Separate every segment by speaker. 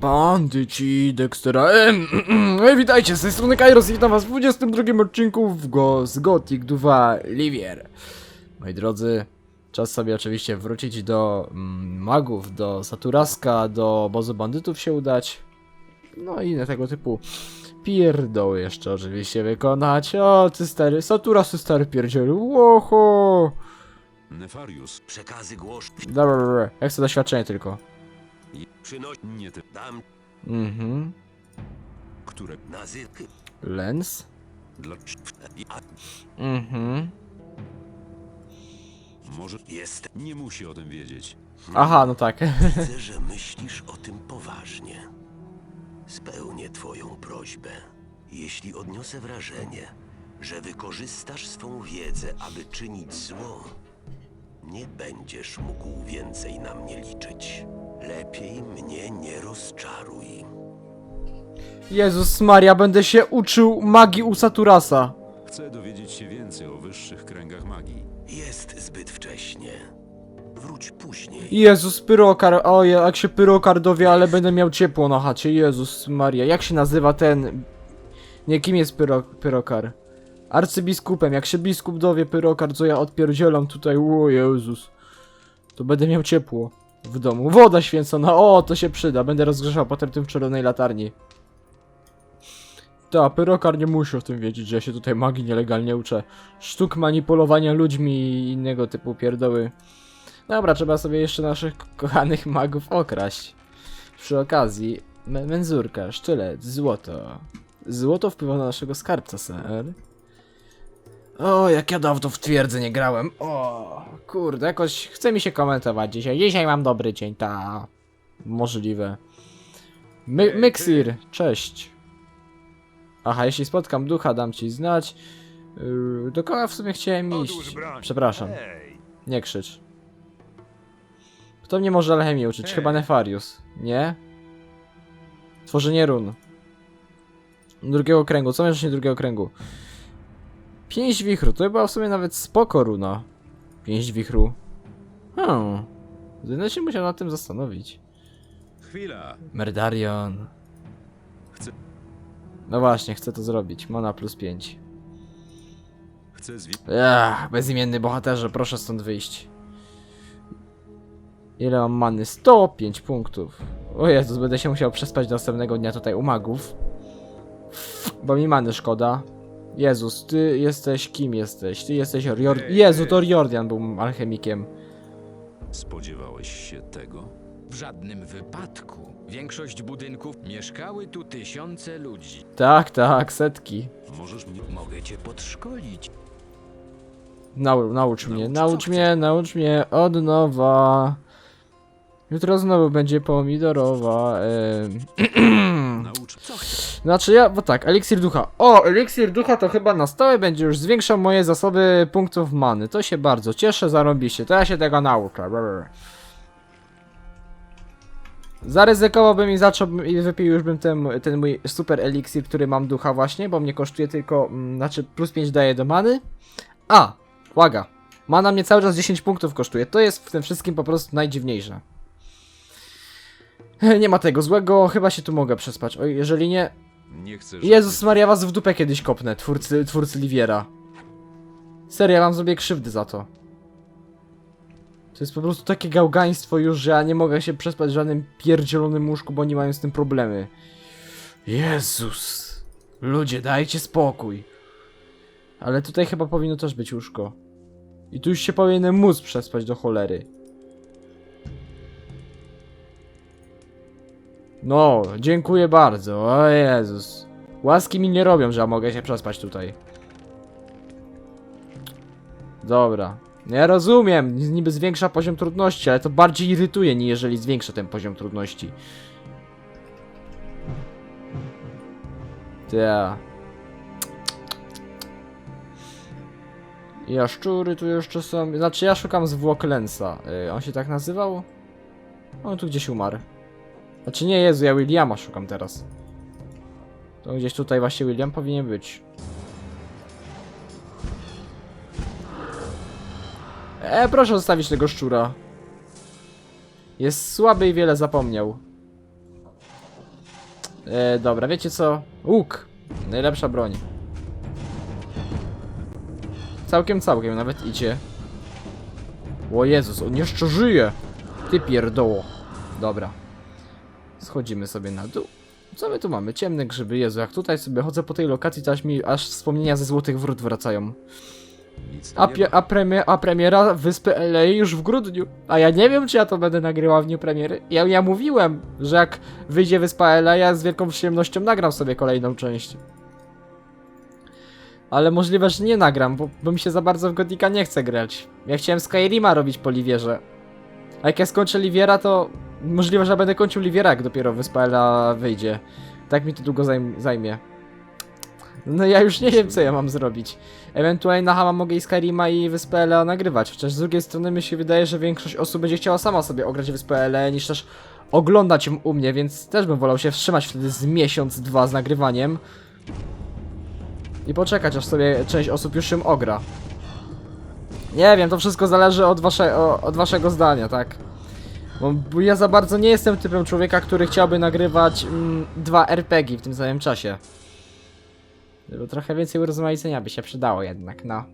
Speaker 1: Bandyci Dextera M. Ej, witajcie, z tej strony Kairos i witam was w 22 odcinku w Go z Gothic 2 Livier. Moi drodzy, czas sobie oczywiście wrócić do mm, magów, do Saturaska, do obozu bandytów się udać. No i inne tego typu pierdoły jeszcze oczywiście wykonać. O, ty stary, Saturas, ty stary pierdzielu, łoho.
Speaker 2: Nefarius,
Speaker 3: Przekazy głosz.
Speaker 1: Dobra, dobra, dobra, ja chcę doświadczenie tylko.
Speaker 3: Przynoś.
Speaker 2: nie ty,
Speaker 3: Dam
Speaker 1: Mhm.
Speaker 2: które
Speaker 3: nazy.
Speaker 1: Lens?
Speaker 2: dla...
Speaker 3: A
Speaker 1: Mhm.
Speaker 2: Może
Speaker 3: jest.
Speaker 2: nie musi o tym wiedzieć.
Speaker 1: Aha, no tak.
Speaker 3: Widzę, że myślisz o tym poważnie. Spełnię twoją prośbę. Jeśli odniosę wrażenie, że wykorzystasz swą wiedzę, aby czynić zło, nie będziesz mógł więcej na mnie liczyć. Lepiej mnie nie rozczaruj.
Speaker 1: Jezus Maria, będę się uczył magii u Saturasa.
Speaker 2: Chcę dowiedzieć się więcej o wyższych kręgach magii.
Speaker 3: Jest zbyt wcześnie. Wróć później.
Speaker 1: Jezus Pyrokar, oje, jak się Pyrokar dowie, ale będę miał ciepło na chacie. Jezus Maria, jak się nazywa ten... Nie, kim jest Pyro, Pyrokar? Arcybiskupem, jak się biskup dowie Pyrokar, co ja odpierdzielam tutaj, o Jezus. To będę miał ciepło w domu. Woda święcona, o, to się przyda. Będę rozgrzeszał potem tym w czerwonej latarni. Ta, Pyrokar nie musi o tym wiedzieć, że ja się tutaj magii nielegalnie uczę. Sztuk manipulowania ludźmi i innego typu pierdoły. Dobra, trzeba sobie jeszcze naszych ko- kochanych magów okraść. Przy okazji, me- menzurka, sztylet, złoto. Złoto wpływa na naszego skarbca, ser. O, jak ja dawno w twierdzy nie grałem. O, kurde, jakoś chce mi się komentować dzisiaj. Dzisiaj mam dobry dzień, ta. Możliwe. My Mixir, cześć. Aha, jeśli spotkam ducha, dam ci znać. Yy, do kogo w sumie chciałem iść? Przepraszam. Nie krzycz. Kto mnie może alchemii uczyć? Chyba Nefarius. Nie? Tworzenie run. Drugiego kręgu. Co miałeś drugiego kręgu? Pięść wichru. To chyba w sumie nawet spoko runa. Pięść wichru. Hmm. Będę się musiał nad tym zastanowić.
Speaker 2: Chwila!
Speaker 1: Merdarion.
Speaker 2: Chcę-
Speaker 1: No właśnie, chcę to zrobić. Mana plus 5.
Speaker 2: Chcę zwi...
Speaker 1: Ach, bezimienny bohaterze, proszę stąd wyjść. Ile mam many? 105 punktów. O Jezus, będę się musiał przespać do następnego dnia tutaj u magów. Bo mi many szkoda. Jezus, ty jesteś kim jesteś? Ty jesteś Rior... Jezu, to Riordian był alchemikiem.
Speaker 2: Spodziewałeś się tego?
Speaker 4: W żadnym wypadku. Większość budynków mieszkały tu tysiące ludzi.
Speaker 1: Tak, tak, setki.
Speaker 2: Możesz mnie...
Speaker 4: Mogę cię podszkolić.
Speaker 1: Nau, naucz mnie,
Speaker 2: Naucz,
Speaker 1: naucz mnie, naucz mnie od nowa. Jutro znowu będzie pomidorowa.
Speaker 2: chcesz?
Speaker 1: Znaczy ja, bo tak, eliksir ducha. O, eliksir ducha to chyba na stałe będzie już zwiększał moje zasoby punktów many. To się bardzo cieszę, zarobiście. To ja się tego nauczę. Zaryzykowałbym i zacząłbym i wypił już bym ten, ten mój super eliksir, który mam ducha właśnie, bo mnie kosztuje tylko, mm, znaczy plus 5 daje do many. A, uwaga, mana mnie cały czas 10 punktów kosztuje. To jest w tym wszystkim po prostu najdziwniejsze. Nie ma tego złego, chyba się tu mogę przespać. Oj, jeżeli nie,
Speaker 2: Nie chcę...
Speaker 1: Jezus Maria, was w dupę kiedyś kopnę, twórcy, twórcy Liviera. Serio, ja wam zrobię krzywdy za to. To jest po prostu takie gałgaństwo już, że ja nie mogę się przespać w żadnym pierdzielonym łóżku, bo oni mają z tym problemy. Jezus. Ludzie, dajcie spokój. Ale tutaj chyba powinno też być łóżko. I tu już się powinienem móc przespać do cholery. No, dziękuję bardzo. O Jezus. Łaski mi nie robią, że ja mogę się przespać tutaj. Dobra. Ja rozumiem, niby zwiększa poziom trudności, ale to bardziej irytuje, niż jeżeli zwiększa ten poziom trudności. Ta. Jaszczury tu jeszcze są. Znaczy, ja szukam zwłok Lensa. Y, on się tak nazywał? On tu gdzieś umarł. Znaczy nie, Jezu, ja Williama szukam teraz. To gdzieś tutaj właśnie William powinien być. E, proszę zostawić tego szczura. Jest słaby i wiele zapomniał. E, dobra, wiecie co? Łuk. Najlepsza broń. Całkiem, całkiem, nawet idzie. O Jezus, on jeszcze żyje! Ty pierdoło. Dobra. Schodzimy sobie na dół. Co my tu mamy? Ciemne grzyby. Jezu, jak tutaj sobie chodzę po tej lokacji, to aż mi aż wspomnienia ze Złotych Wrót wracają.
Speaker 2: Nic
Speaker 1: A, pie, a, a premiera Wyspy LA już w grudniu. A ja nie wiem, czy ja to będę nagrywał w dniu premiery. Ja, ja mówiłem, że jak wyjdzie Wyspa LA, ja z wielką przyjemnością nagram sobie kolejną część. Ale możliwe, że nie nagram, bo, bo mi się za bardzo w Gotika nie chce grać. Ja chciałem Skyrima robić po Livierze. A jak ja skończę Liviera, to możliwe, że będę kończył Liviera, jak dopiero Wyspa LA wyjdzie. Tak mi to długo zajm zajmie. No ja już nie wiem, co ja mam zrobić. Ewentualnie na Hama mogę i Skyrima i Wyspę LA nagrywać, chociaż z drugiej strony mi się wydaje, że większość osób będzie chciała sama sobie ograć Wyspę LA niż też oglądać ją u mnie, więc też bym wolał się wstrzymać wtedy z miesiąc, dwa z nagrywaniem i poczekać, aż sobie część osób już ją ogra. Nie wiem, to wszystko zależy od, wasze, od waszego zdania, tak? Bo, ja za bardzo nie jestem typem człowieka, który chciałby nagrywać mm, dwa RPG w tym samym czasie. Bo trochę więcej urozmaicenia by się przydało jednak, no.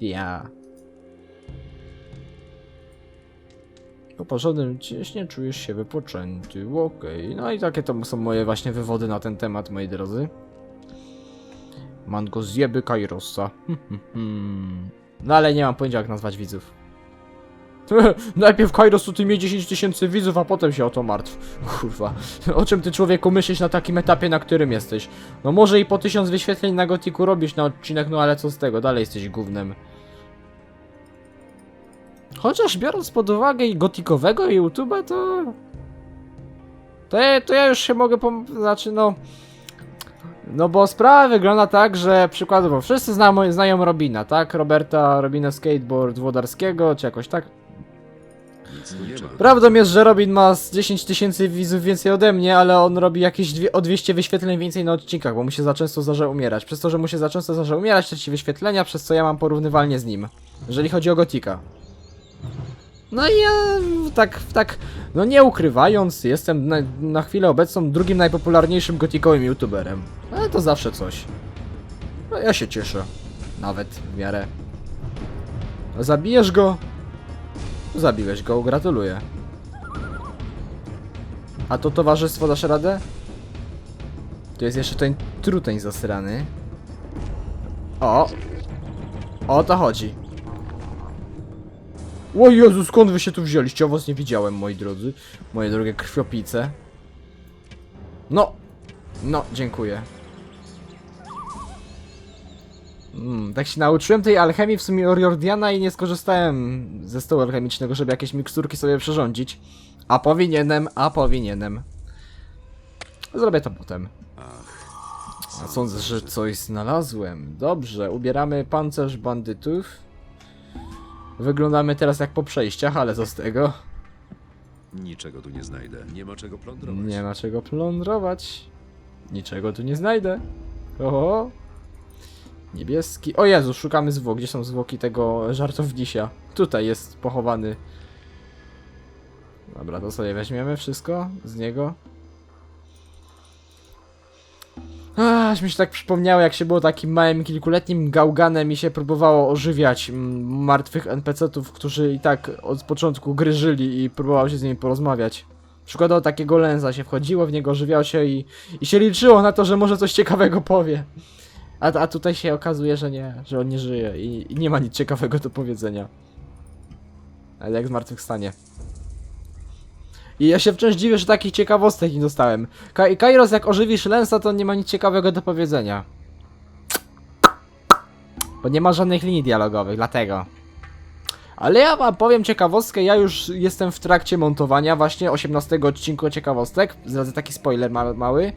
Speaker 1: Ja. Po porządnym cieśnie czujesz się wypoczęty, okej. No i takie to są moje właśnie wywody na ten temat, moi drodzy. Mango zjeby Kairosa. no ale nie mam pojęcia jak nazwać widzów. Najpierw Kairos tutaj mieć 10 tysięcy widzów, a potem się o to martw. Kurwa. O czym ty człowieku myślisz na takim etapie, na którym jesteś? No może i po tysiąc wyświetleń na Gotiku robisz na odcinek, no ale co z tego? Dalej jesteś gównem. Chociaż biorąc pod uwagę i gotikowego YouTube'a, to... To ja, to ja już się mogę pom... Znaczy, no... No bo sprawa wygląda tak, że przykładowo wszyscy znają, znają Robina, tak? Roberta, Robina Skateboard Włodarskiego, czy jakoś tak?
Speaker 2: Nic tu nie ma.
Speaker 1: Prawdą jest, że Robin ma z 10 tysięcy widzów więcej ode mnie, ale on robi jakieś dwie, o 200 wyświetleń więcej na odcinkach, bo mu się za często zdarza umierać. Przez to, że mu się za często zdarza umierać, traci wyświetlenia, przez co ja mam porównywalnie z nim. Jeżeli chodzi o Gotika. No i ja tak, tak, no nie ukrywając, jestem na, na chwilę obecną drugim najpopularniejszym gotikowym youtuberem. Ale to zawsze coś. No ja się cieszę. Nawet w miarę. Zabijesz go? Zabiłeś go, gratuluję. A to towarzystwo dasz radę? Tu jest jeszcze ten truteń zasrany. O! O to chodzi. O Jezu, skąd wy się tu wzięliście? Ja was nie widziałem, moi drodzy. Moje drogie krwiopice. No! No, dziękuję. Mm, tak się nauczyłem tej alchemii w sumie Oriordiana i nie skorzystałem ze stołu alchemicznego, żeby jakieś miksturki sobie przyrządzić. A powinienem, a powinienem. Zrobię to potem. A sądzę, że coś znalazłem. Dobrze, ubieramy pancerz bandytów. Wyglądamy teraz jak po przejściach, ale co z tego?
Speaker 2: Niczego tu nie znajdę. Nie ma czego plądrować.
Speaker 1: Nie ma czego plądrować. Niczego tu nie znajdę. Oho. Niebieski. O Jezu, szukamy zwłok. Gdzie są zwłoki tego żartownisia? Tutaj jest pochowany. Dobra, to sobie weźmiemy wszystko z niego. Aż mi się tak przypomniało, jak się było takim małym, kilkuletnim gałganem i się próbowało ożywiać mm, martwych NPC-ów, którzy i tak od początku gry żyli i próbowało się z nimi porozmawiać. Przykładowo takiego lęza się wchodziło, w niego ożywiało się i, i się liczyło na to, że może coś ciekawego powie. A, a tutaj się okazuje, że nie, że on nie żyje i, i nie ma nic ciekawego do powiedzenia. Ale jak zmartwychwstanie. I ja się wciąż dziwię, że takich ciekawostek nie dostałem. Ka Kairos, jak ożywisz Lensa, to nie ma nic ciekawego do powiedzenia. Bo nie ma żadnych linii dialogowych, dlatego. Ale ja wam powiem ciekawostkę, ja już jestem w trakcie montowania właśnie 18 odcinku ciekawostek. Zdradzę taki spoiler ma mały.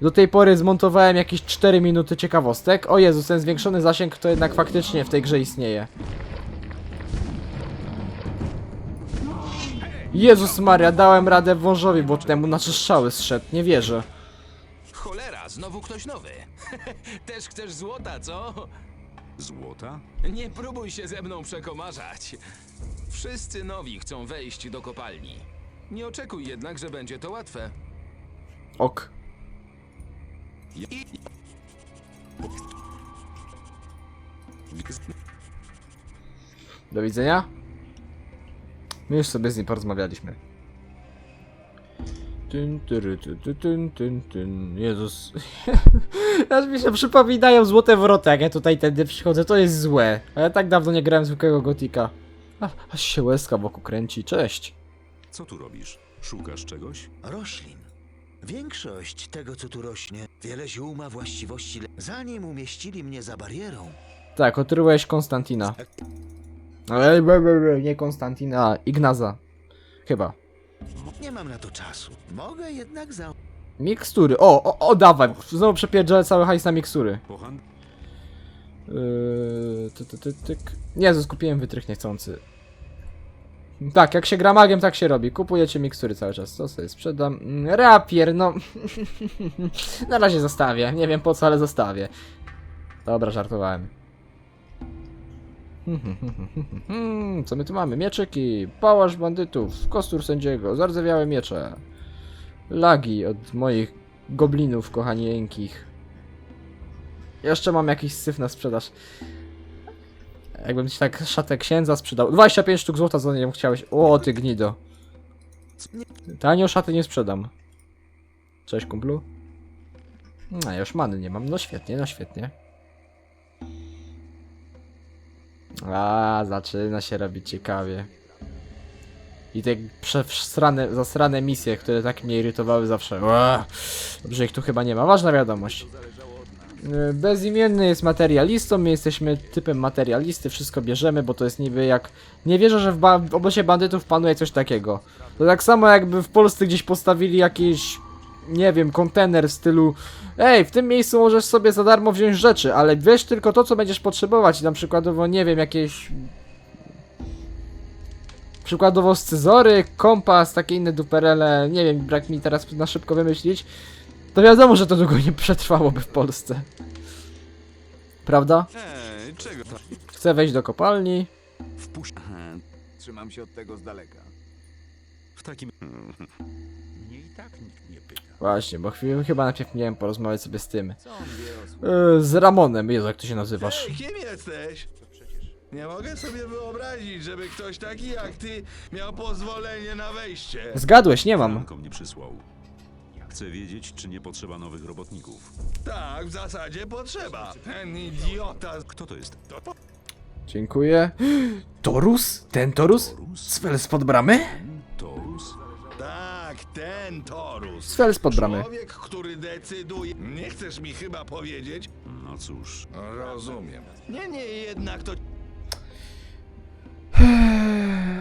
Speaker 1: Do tej pory zmontowałem jakieś 4 minuty ciekawostek. O Jezus, ten zwiększony zasięg to jednak faktycznie w tej grze istnieje. Jezus Maria, dałem radę wążowi błotnemu, na strzały zszedł, nie wierzę.
Speaker 5: Cholera, znowu ktoś nowy. Też chcesz złota, co?
Speaker 2: Złota?
Speaker 5: Nie próbuj się ze mną przekomarzać. Wszyscy nowi chcą wejść do kopalni. Nie oczekuj jednak, że będzie to łatwe.
Speaker 1: Ok. Do widzenia. My już sobie z nim porozmawialiśmy. Tyn, tyry, ty, ty, tyn, tyn, tyn. Jezus. Aż mi się przypominają złote wroty, jak ja tutaj tędy przychodzę. To jest złe. A ja tak dawno nie grałem zwykłego gotika. A, aż się łezka wokół kręci. Cześć.
Speaker 2: Co tu robisz? Szukasz czegoś?
Speaker 6: Roślin. Większość tego, co tu rośnie, wiele ziół ma właściwości. le- Zanim umieścili mnie za barierą,
Speaker 1: Tak, otryłeś Konstantina. Ale be, be, nie Konstantina, Ignaza. Chyba.
Speaker 6: nie mam na to czasu. Mogę jednak za.
Speaker 1: Mikstury. O, o, o, dawaj. Znowu przepierdzielę cały hajs na mikstury. Yy, ty, ty, ty, tyk. Jezu, skupiłem wytrych niechcący. Tak, jak się gra magiem, tak się robi. Kupujecie mikstury cały czas. Co sobie sprzedam? Mm, Rapier, no. Na razie zostawię. Nie wiem po co, ale zostawię. Dobra, żartowałem. Co my tu mamy? Mieczyki, pałasz bandytów, kostur sędziego, zardzewiałe miecze. Lagi od moich goblinów kochanieńkich. Jeszcze mam jakiś syf na sprzedaż. Jakbym ci tak szatę księdza sprzedał. 25 sztuk złota za nią chciałeś. O, ty gnido. Tanio szaty nie sprzedam. Cześć, kumplu. No, już many nie mam. No świetnie, no świetnie. A, zaczyna się robić ciekawie. I te przesrane, zasrane misje, które tak mnie irytowały zawsze. Ua, dobrze, ich tu chyba nie ma. Ważna wiadomość. Y, Bezimienny jest materialistą, my jesteśmy typem materialisty, wszystko bierzemy, bo to jest niby jak... Nie wierzę, że w, ba- w obozie bandytów panuje coś takiego. To tak samo jakby w Polsce gdzieś postawili jakiś... Nie wiem, kontener w stylu Ej, w tym miejscu możesz sobie za darmo wziąć rzeczy, ale wiesz tylko to, co będziesz potrzebować. Na przykładowo, nie wiem, jakieś... Przykładowo scyzory, kompas, takie inne duperele, nie wiem, brak mi teraz na szybko wymyślić. To wiadomo, że to długo nie przetrwałoby w Polsce. Prawda?
Speaker 5: Czego?
Speaker 1: Chcę wejść do kopalni.
Speaker 2: Wpuść.
Speaker 5: Trzymam się od tego z daleka.
Speaker 2: W takim.
Speaker 5: Mnie i tak nikt nie pyta.
Speaker 1: Właśnie, bo chwilę, chyba najpierw miałem porozmawiać sobie z tym.
Speaker 5: Co on wie o
Speaker 1: Yy, z Ramonem, Jezu, jak ty się nazywasz?
Speaker 7: Ej, kim jesteś? Nie mogę sobie wyobrazić, żeby ktoś taki jak ty miał pozwolenie na wejście.
Speaker 1: Zgadłeś, nie mam.
Speaker 2: Franko mnie przysłał. Chcę wiedzieć, czy nie potrzeba nowych robotników.
Speaker 7: Tak, w zasadzie potrzeba. Ten idiota.
Speaker 2: Kto to jest?
Speaker 1: Dziękuję. Torus? Ten Torus? Sfel spod bramy?
Speaker 2: Torus?
Speaker 7: Tak, ten Torus.
Speaker 1: Sfel spod bramy.
Speaker 7: Człowiek, który decyduje. Nie chcesz mi chyba powiedzieć?
Speaker 2: No cóż.
Speaker 7: Rozumiem. Nie, nie, jednak to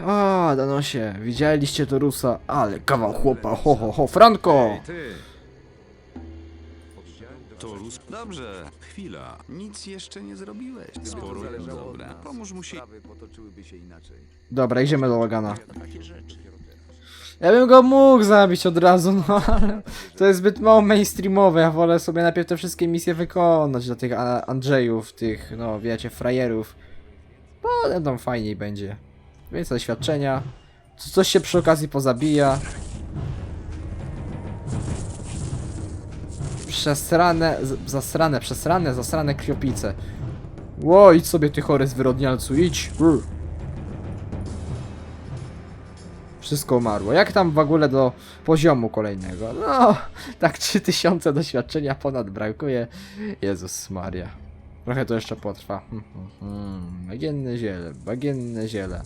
Speaker 1: A, Danosie, widzieliście Torusa? Ale kawał chłopa, ho ho ho, Franko!
Speaker 4: Ty,
Speaker 2: Torus.
Speaker 5: Dobrze,
Speaker 2: Chwila.
Speaker 5: nic jeszcze nie zrobiłeś.
Speaker 2: Sporo.
Speaker 5: Dobra, pomóż mu się.
Speaker 1: Dobra, idziemy do Logana. Ja bym go mógł zabić od razu, no ale to jest zbyt mało mainstreamowe, ja wolę sobie najpierw te wszystkie misje wykonać dla tych Andrzejów, tych, no wiecie, frajerów. Potem tam fajniej będzie. Więcej doświadczenia. Co- Coś się przy okazji pozabija. Przesrane, zasrane, przesrane, zasrane krwiopice. Ło, idź sobie ty chory zwyrodnialcu, idź. Brr. Wszystko umarło. Jak tam w ogóle do poziomu kolejnego? No, tak 3000 doświadczenia ponad brakuje. Jezus Maria. Trochę to jeszcze potrwa. Hmm, hmm, hmm. Bagienne ziele, bagienne ziele.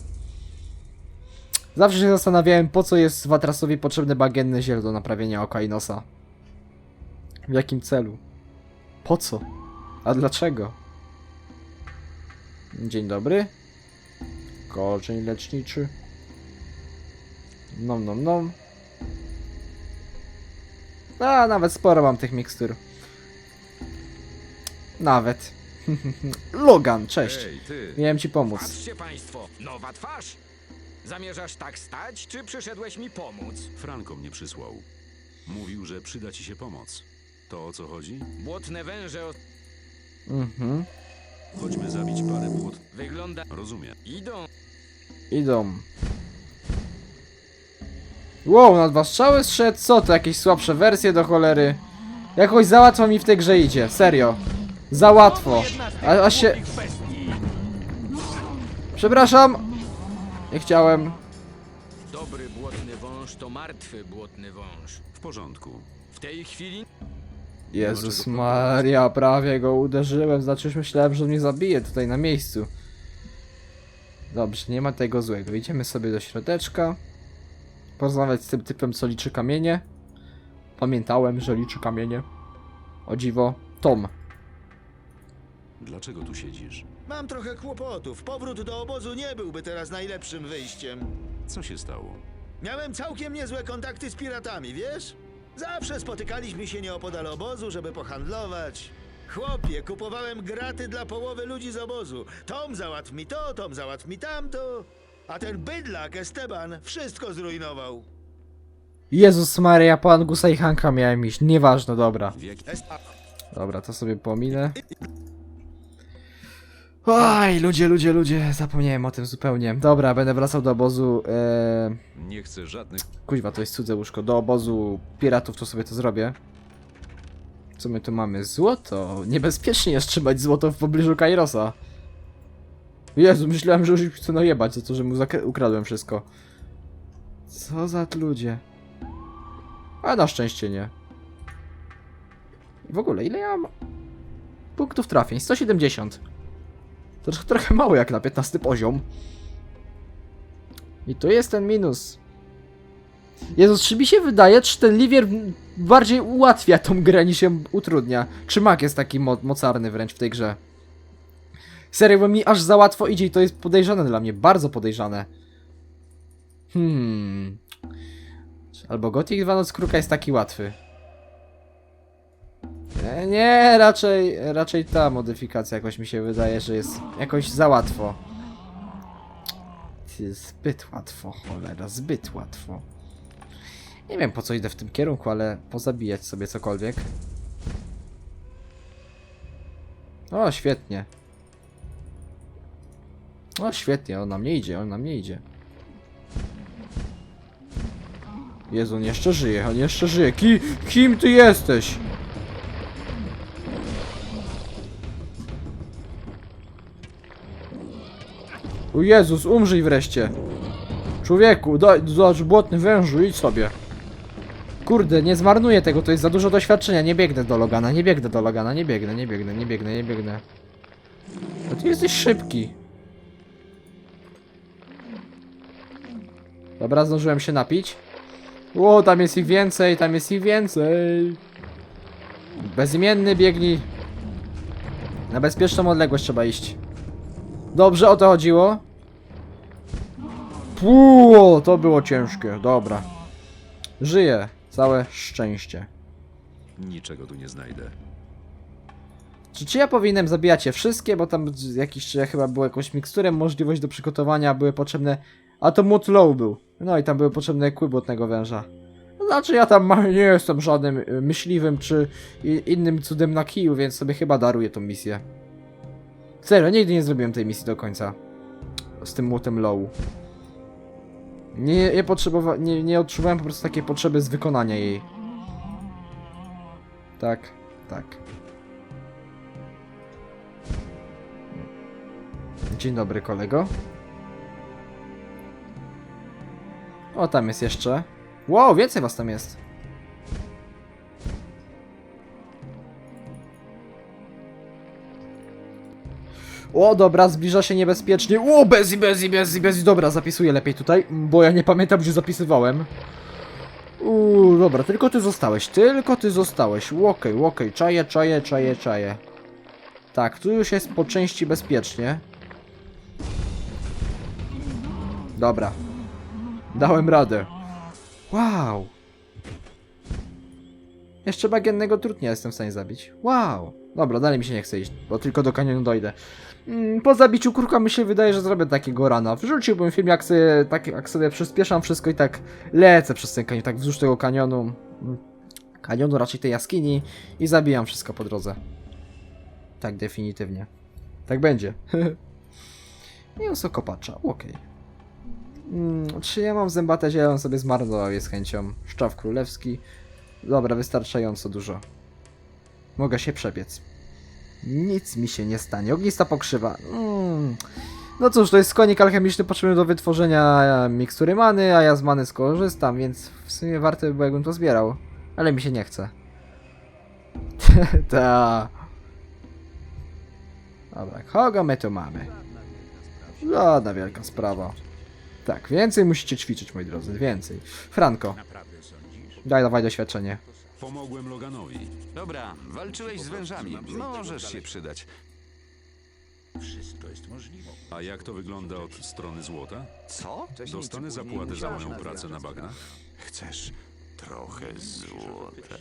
Speaker 1: Zawsze się zastanawiałem, po co jest Watrasowi potrzebne bagienne ziele do naprawienia oka i nosa. W jakim celu? Po co? A dlaczego? Dzień dobry. Korzeń leczniczy. Nom nom nom. A, nawet sporo mam tych mikstur. Nawet. Logan, cześć. Miałem ci pomóc.
Speaker 4: Patrzcie państwo, nowa twarz. Zamierzasz tak stać, czy przyszedłeś mi pomóc?
Speaker 2: Franko mnie przysłał. Mówił, że przyda ci się pomoc. To o co chodzi?
Speaker 4: Błotne węże o...
Speaker 1: Mhm.
Speaker 2: Chodźmy zabić parę błot.
Speaker 4: wygląda...
Speaker 2: Rozumiem.
Speaker 4: Idą.
Speaker 1: Idą. Wow, na dwa strzały zszedł? Co to, jakieś słabsze wersje do cholery? Jakoś za łatwo mi w tej grze idzie, serio. Za łatwo. A, a się... Przepraszam. Nie chciałem.
Speaker 4: Dobry błotny wąż to martwy błotny wąż.
Speaker 2: W porządku.
Speaker 4: W tej chwili
Speaker 1: Jezus Maria, prawie go uderzyłem, znaczy już myślałem, że mnie zabije tutaj na miejscu. Dobrze, nie ma tego złego. Idziemy sobie do środeczka. Porozmawiać z tym typem, co liczy kamienie. Pamiętałem, że liczy kamienie. O dziwo, Tom.
Speaker 2: Dlaczego tu siedzisz?
Speaker 6: Mam trochę kłopotów. Powrót do obozu nie byłby teraz najlepszym wyjściem.
Speaker 2: Co się stało?
Speaker 6: Miałem całkiem niezłe kontakty z piratami, wiesz? Zawsze spotykaliśmy się nieopodal obozu, żeby pohandlować. Chłopie, kupowałem graty dla połowy ludzi z obozu. Tom załatw mi to, Tom załatw mi tamto. A ten bydlak Esteban wszystko zrujnował.
Speaker 1: Jezus Maria, po Angusa i Hanka miałem iść. Nieważne, dobra.
Speaker 2: W.
Speaker 1: Dobra, to sobie pominę. Oj, ludzie, ludzie, ludzie, zapomniałem o tym zupełnie. Dobra, będę wracał do obozu. Eee,
Speaker 2: Nie chcę żadnych...
Speaker 1: kuźwa, to jest cudze łóżko. Do obozu piratów to sobie to zrobię. Co my tu mamy? Złoto. Niebezpiecznie jest trzymać złoto w pobliżu Kairosa. Jezu, myślałem, że już ich chcę najebać za to, że mu ukradłem wszystko. Co za ludzie. A na szczęście nie. W ogóle, ile ja mam punktów trafień? 170. To trochę- mało jak na 15 poziom. I tu jest ten minus. Jezus, czy mi się wydaje, czy ten liwier bardziej ułatwia tą grę niż ją utrudnia? Czy mag jest taki mo mocarny wręcz w tej grze? Serio, bo mi aż za łatwo idzie i to jest podejrzane dla mnie, bardzo podejrzane. Hmm. Albo Gothic 2 Noc Kruka jest taki łatwy. E, Nie, raczej, raczej ta modyfikacja jakoś mi się wydaje, że jest jakoś za łatwo. Zbyt łatwo, cholera, zbyt łatwo. Nie wiem po co idę w tym kierunku, ale pozabijać sobie cokolwiek. O, świetnie. O, świetnie, on mnie idzie, on mnie idzie. Jezu, on jeszcze żyje, on jeszcze żyje. Ki kim ty jesteś? O Jezus, umrzyj wreszcie. Człowieku, zobacz, błotny wężu, idź sobie. Kurde, nie zmarnuję tego, to jest za dużo doświadczenia. Nie biegnę do Logana, nie biegnę do Logana, nie biegnę, nie biegnę, nie biegnę, nie biegnę. A ty jesteś szybki. Dobra, zdążyłem się napić. O, tam jest ich więcej, tam jest ich więcej. Bezimienny biegnij. Na bezpieczną odległość trzeba iść. Dobrze, o to chodziło. Puuu, to było ciężkie, dobra. Żyję, całe szczęście.
Speaker 2: Niczego tu nie znajdę.
Speaker 1: Czy, czy ja powinienem zabijać je wszystkie, bo tam jakiś, czy ja chyba było jakąś miksturę, możliwość do przygotowania, były potrzebne, a to Mut Low był. No i tam były potrzebne kły błotnego węża. Znaczy ja tam nie jestem żadnym y, myśliwym, czy innym cudem na kiju, więc sobie chyba daruję tą misję. Serio, nigdy nie zrobiłem tej misji do końca. Z tym młotem Low. Nie, nie, potrzebowa- nie, nie odczuwałem po prostu takiej potrzeby z wykonania jej. Tak, tak. Dzień dobry, kolego. O, tam jest jeszcze. Wow, więcej was tam jest. O, dobra, zbliża się niebezpiecznie. O, bezi, bezi, bezi, bezi. Dobra, zapisuję lepiej tutaj, bo ja nie pamiętam, gdzie zapisywałem. Uuu, dobra, tylko ty zostałeś, tylko ty zostałeś. Okej, okej, czaję, czaję, czaję, czaję. Tak, tu już jest po części bezpiecznie. Dobra. Dałem radę. Wow. Jeszcze bagiennego trudnia jestem w stanie zabić. Wow. Dobra, dalej mi się nie chce iść, bo tylko do kanionu dojdę. Mm, po zabiciu kurka mi się wydaje, że zrobię takiego rana. Wrzuciłbym film, jak sobie, tak, jak sobie przyspieszam wszystko i tak lecę przez ten kanion, tak wzdłuż tego kanionu. Kanionu, raczej tej jaskini i zabijam wszystko po drodze. Tak, definitywnie. Tak będzie. Mięso kopacza, okej. Mm, czy ja mam zębate zielone sobie zmarnował je z chęcią. Szczaw królewski. Dobra, wystarczająco dużo. Mogę się przebiec. Nic mi się nie stanie. Ognista pokrzywa. Mm. No cóż, to jest konik alchemiczny potrzebny do wytworzenia mikstury many, a ja z many skorzystam, więc w sumie warto by było jakbym to zbierał. Ale mi się nie chce. Ta. Dobra, kogo my tu mamy? Żadna wielka sprawa. Tak, więcej musicie ćwiczyć, moi drodzy, więcej. Franco, daj, dawaj doświadczenie.
Speaker 2: Pomogłem Loganowi.
Speaker 5: Dobra, walczyłeś z wężami. Możesz się przydać.
Speaker 2: A jak to wygląda od strony złota?
Speaker 5: Co?
Speaker 2: Dostanę zapłatę za moją pracę na bagnach?
Speaker 3: Chcesz trochę złota?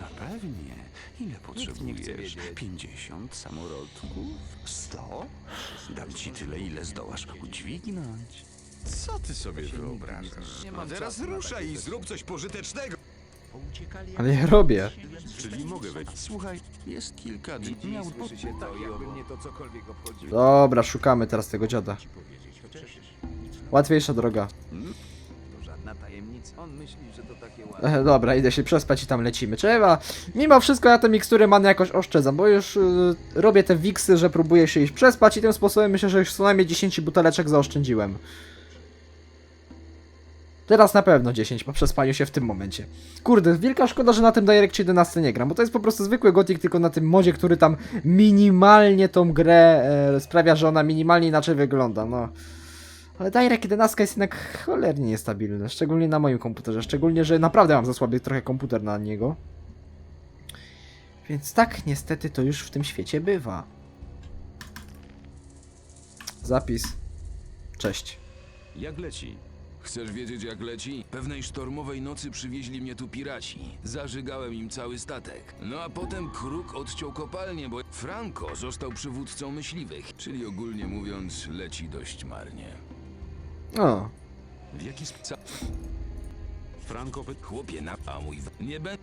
Speaker 5: Na pewnie. Ile potrzebujesz? 50 samorodków? 100? Dam ci tyle, ile zdołasz udźwignąć. Co ty sobie wyobrażasz? A teraz ruszaj i zrób coś pożytecznego.
Speaker 1: Ale ja robię.
Speaker 2: Czyli mogę wejść.
Speaker 5: Słuchaj, jest kilka dni. Miał
Speaker 1: Dobra, szukamy teraz tego dziada. Łatwiejsza droga. E, dobra, idę się przespać i tam lecimy. Trzeba. Mimo wszystko ja te mikstury many jakoś oszczędzam, bo już y, robię te wiksy, że próbuję się iść przespać i tym sposobem myślę, że już co najmniej 10 buteleczek zaoszczędziłem. Teraz na pewno 10 po przespaniu się w tym momencie. Kurde, wielka szkoda, że na tym Direct 11 nie gram, bo to jest po prostu zwykły Gothic, tylko na tym modzie, który tam minimalnie tą grę e, sprawia, że ona minimalnie inaczej wygląda, no. Ale Direct 11 jest jednak cholernie niestabilny, szczególnie na moim komputerze, szczególnie, że naprawdę mam za słaby trochę komputer na niego. Więc tak, niestety to już w tym świecie bywa. Zapis. Cześć.
Speaker 2: Jak leci?
Speaker 8: Chcesz wiedzieć jak leci? Pewnej sztormowej nocy przywieźli mnie tu piraci. Zażygałem im cały statek. No a potem kruk odciął kopalnię, bo Franco został przywódcą myśliwych. Czyli ogólnie mówiąc, leci dość marnie.
Speaker 1: O,
Speaker 2: W jaki sposób? Franco, py...
Speaker 8: Chłopie, na a mój w... nie będę.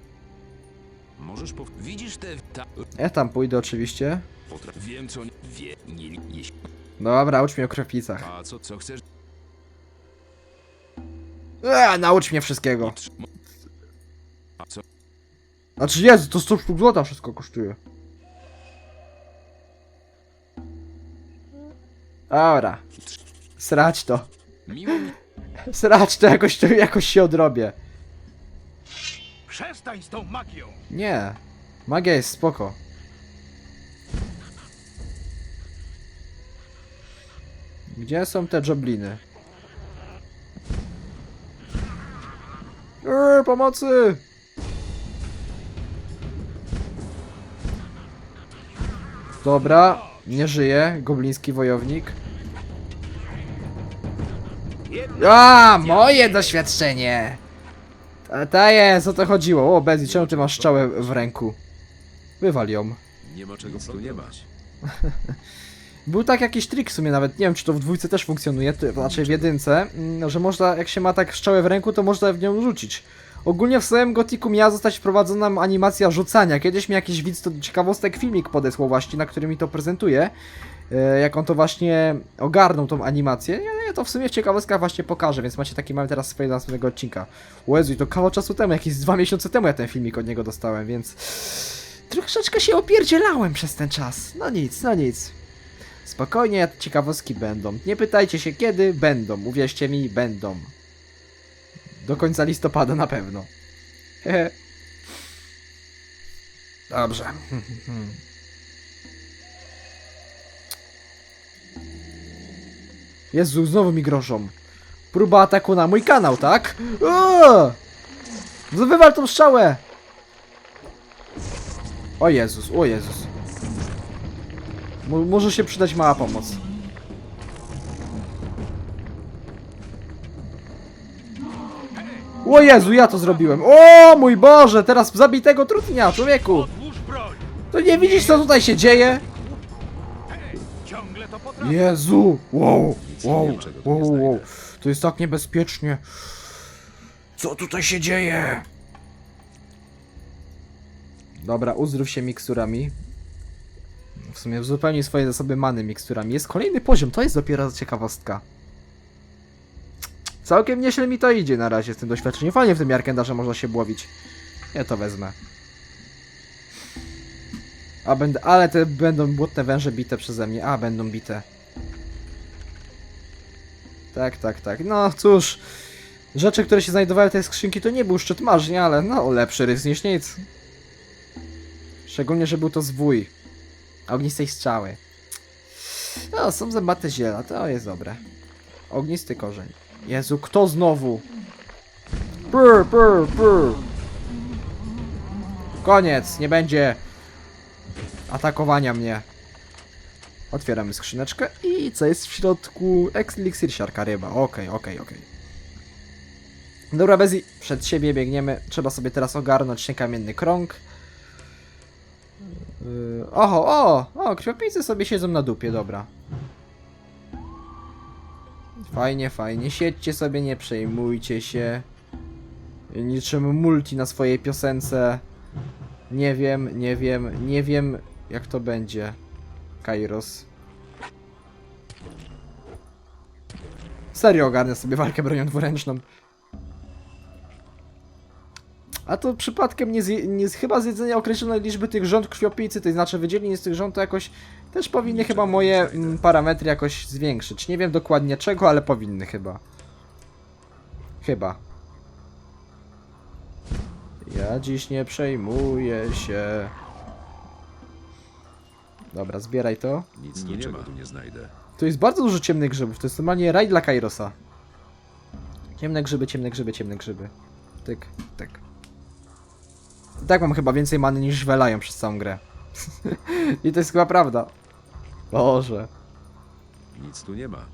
Speaker 2: możesz pow...
Speaker 8: Widzisz te ta...
Speaker 1: ja tam pójdę oczywiście.
Speaker 2: potra...
Speaker 8: Wiem co wie... nie... jeśli...
Speaker 1: Dobra, ucz mnie o krewnicach.
Speaker 2: A co,
Speaker 8: Co chcesz?
Speaker 1: Eee, naucz mnie wszystkiego. Znaczy Jezu, to 100 sztuk złota wszystko kosztuje. Dobra. Srać to. Srać to jakoś, to jakoś się odrobię.
Speaker 6: Przestań z tą magią!
Speaker 1: Nie. Magia jest spoko. Gdzie są te jobliny? Eee, pomocy! Dobra, nie żyje, gobliński wojownik. A, moje doświadczenie! Ta, ta jest, o to chodziło. O, Bezi, czemu ty masz strzałę w ręku? Wywal ją.
Speaker 2: Nie ma czego planować.
Speaker 1: Był tak jakiś trik w sumie nawet, nie wiem czy to w dwójce też funkcjonuje, to raczej w jedynce, mm, że można, jak się ma tak strzałę w ręku, to można w nią rzucić. Ogólnie w samym Gotiku miała zostać wprowadzona animacja rzucania. Kiedyś mi jakiś widz to ciekawostek filmik podesłał właśnie, na którym mi to prezentuje. e, Jak on to właśnie ogarnął tą animację. Ja, to w sumie w ciekawostkach właśnie pokażę, więc macie taki mamy teraz swojego następnego odcinka. O i to kawał czasu temu, jakieś dwa miesiące temu ja ten filmik od niego dostałem, więc... Troszeczkę się opierdzielałem przez ten czas. No nic, no nic. Spokojnie, ciekawostki będą. Nie pytajcie się kiedy, będą. Uwierzcie mi, będą. Do końca listopada na pewno. Dobrze. Jezu, znowu mi grożą. Próba ataku na mój kanał, tak? Eee! Wywal tą strzałę! O Jezus, o Jezus. Mo- może się przydać mała pomoc. O Jezu, ja to zrobiłem. O mój Boże, teraz zabij tego trudnia, człowieku. To nie widzisz, co tutaj się dzieje? Jezu, wow, wow, wow, wow. To jest tak niebezpiecznie. Co tutaj się dzieje? Dobra, uzdrów się miksturami. W sumie uzupełnij swoje zasoby many miksturami. Jest kolejny poziom, to jest dopiero ciekawostka. Całkiem nieźle mi to idzie na razie z tym doświadczeniem. Fajnie w tym Jarkendarze można się błowić. Ja to wezmę. A będę, ale te będą błotne węże bite przeze mnie. A, będą bite. Tak, tak, tak. No cóż. Rzeczy, które się znajdowały w tej skrzynki to nie był szczyt marzeń, ale no lepszy rys niż nic. Szczególnie, że był to zwój. Ognistej strzały. No, są zębate ziela, to jest dobre. Ognisty korzeń. Jezu, kto znowu? Brr, brr, brr. Koniec, nie będzie atakowania mnie. Otwieramy skrzyneczkę i co jest w środku? Eliksir siarka ryba. Okej, okej, okej. Dobra, Bezi, przed siebie biegniemy. Trzeba sobie teraz ogarnąć ten kamienny krąg. Yy, oho, o! O, krwiopijcy sobie siedzą na dupie, dobra. Fajnie, fajnie. Siedźcie sobie, nie przejmujcie się. Niczym multi na swojej piosence. Nie wiem, nie wiem, nie wiem jak to będzie. Kairos. Serio ogarnę sobie walkę bronią dwuręczną. A to przypadkiem nie, zje, nie chyba zjedzenia określonej liczby tych rząd krwiopijcy, to znaczy wydzielenie z tych rząd to jakoś też powinny chyba moje mm, parametry jakoś zwiększyć. Nie wiem dokładnie czego, ale powinny chyba. Chyba. Ja dziś nie przejmuję się. Dobra, zbieraj to.
Speaker 2: Nic niczego tu nie znajdę.
Speaker 1: Tu jest bardzo dużo ciemnych grzybów. To jest normalnie raj dla Kairosa. Ciemne grzyby, ciemne grzyby, ciemne grzyby. Tyk, tyk. Tak mam chyba więcej many niż welają przez całą grę. I to jest chyba prawda. Boże.
Speaker 2: Nic tu nie ma.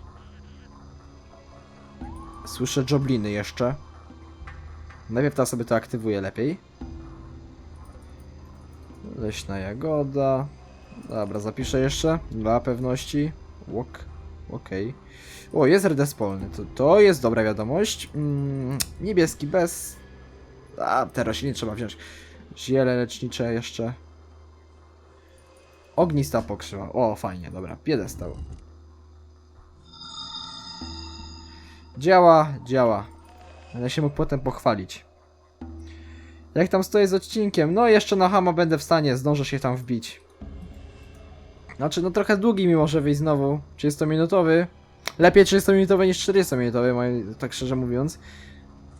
Speaker 1: Słyszę jobliny jeszcze. Najpierw teraz sobie to aktywuję lepiej. Leśna jagoda. Dobra, zapiszę jeszcze. Dla pewności. Łok. Okej. O, jest redes polny. To, to jest dobra wiadomość. Mm, niebieski bez. A, te rośliny trzeba wziąć. Ziele lecznicze jeszcze. Ognista pokrzywa. O, fajnie, dobra. Piedestał. Działa, działa. Będę się mógł potem pochwalić. Jak tam stoję z odcinkiem? No jeszcze na Hama będę w stanie, zdążę się tam wbić. Znaczy, no trochę długi mi może wyjść znowu. 30-minutowy. Lepiej 30-minutowy niż 40-minutowy, moim- tak szczerze mówiąc.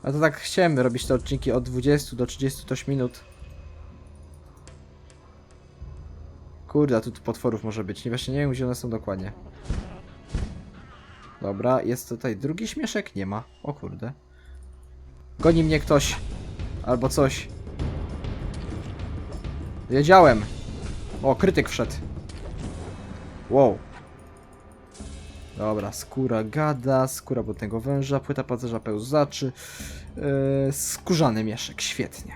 Speaker 1: A to tak chciałem robić te odcinki od 20 do 30 też minut. Kurde, a tu potworów może być. Nie właśnie nie wiem, gdzie one są dokładnie. Dobra, jest tutaj drugi śmieszek? Nie ma. O kurde. Goni mnie ktoś. Albo coś. Wiedziałem. O, krytyk wszedł. Wow. Dobra, skóra gada, skóra błotnego węża, płyta pancerza pełzaczy, yy, skórzany mieszek, świetnie.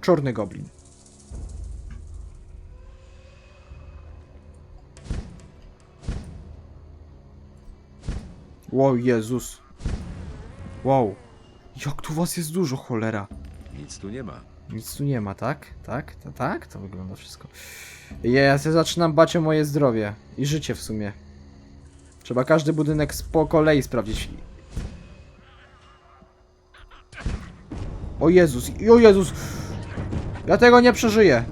Speaker 1: Czarny goblin. Wow, Jezus. Wow. Jak tu was jest dużo, cholera.
Speaker 2: Nic tu nie ma.
Speaker 1: Nic tu nie ma, tak? Tak? To, tak? To wygląda wszystko. Ja zaczynam bać o moje zdrowie. I życie w sumie. Trzeba każdy budynek po kolei sprawdzić. O Jezus, o Jezus! Ja tego nie przeżyję.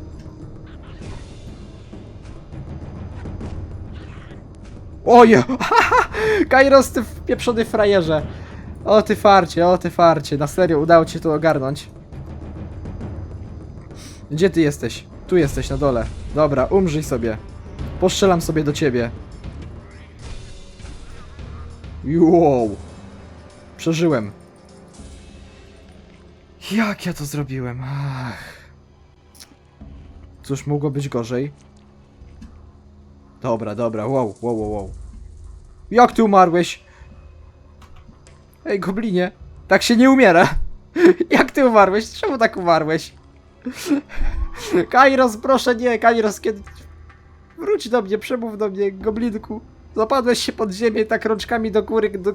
Speaker 1: Oje! Kairos, ty pieprzony frajerze. O ty farcie, o ty farcie. Na serio, udało ci się to ogarnąć. Gdzie ty jesteś? Tu jesteś, na dole. Dobra, umrzyj sobie. Postrzelam sobie do ciebie. Wow. Przeżyłem. Jak ja to zrobiłem? Ach. Cóż, mogło być gorzej. Dobra, dobra, wow, wow, wow, wow. Jak ty umarłeś? Ej, goblinie, tak się nie umiera. Jak ty umarłeś? Czemu tak umarłeś? Kairos, proszę nie, Kairos, kiedy... Wróć do mnie, przemów do mnie, goblinku. Zapadłeś się pod ziemię tak rączkami do góry, do...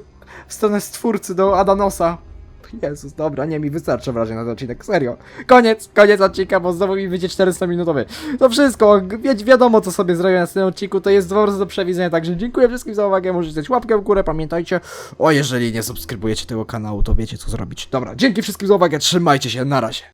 Speaker 1: w stronę stwórcy, do Adanosa. Jezus, dobra, nie, mi wystarczy wrażenie na ten odcinek, serio. Koniec, koniec odcinka, bo znowu mi wyjdzie 400 minutowy. To wszystko, wi wiadomo co sobie zrobię na tym odcinku, to jest prostu do przewidzenia, także dziękuję wszystkim za uwagę, możecie dać łapkę w górę, pamiętajcie. O, jeżeli nie subskrybujecie tego kanału, to wiecie co zrobić. Dobra, dzięki wszystkim za uwagę, trzymajcie się, na razie.